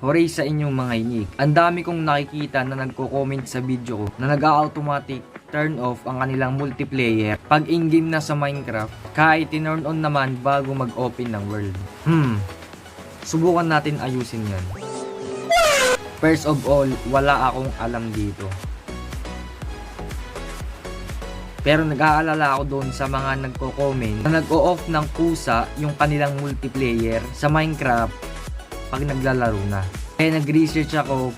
Hooray sa inyong mga hinig. Ang dami kong nakikita na nagko-comment sa video ko na nag-automatic turn off ang kanilang multiplayer pag in-game na sa Minecraft kahit tinurn on naman bago mag-open ng world. Hmm, subukan natin ayusin yan. First of all, wala akong alam dito. Pero nag-aalala ako doon sa mga nagko-comment na nag-o-off ng kusa yung kanilang multiplayer sa Minecraft pag naglalaro na. Kaya nag-research ako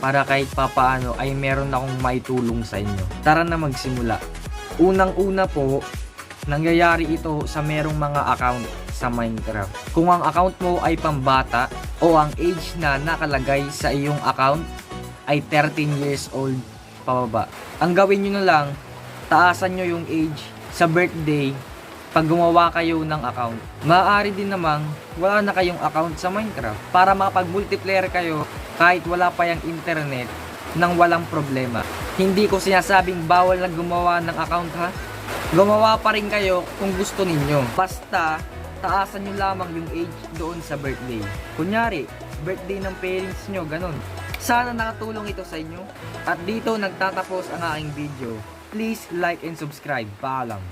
para kahit papaano ay meron akong maitulong sa inyo. Tara na magsimula. Unang-una po, nangyayari ito sa merong mga account sa Minecraft. Kung ang account mo ay pambata o ang age na nakalagay sa iyong account ay 13 years old pababa. Ang gawin nyo na lang, taasan nyo yung age sa birthday pag gumawa kayo ng account. Maaari din namang wala na kayong account sa Minecraft para makapag-multiplayer kayo kahit wala pa yung internet nang walang problema. Hindi ko sinasabing bawal na gumawa ng account ha. Gumawa pa rin kayo kung gusto ninyo. Basta, taasan nyo lamang yung age doon sa birthday. Kunyari, birthday ng parents nyo, ganun. Sana nakatulong ito sa inyo. At dito nagtatapos ang aking video. Please like and subscribe. Paalam.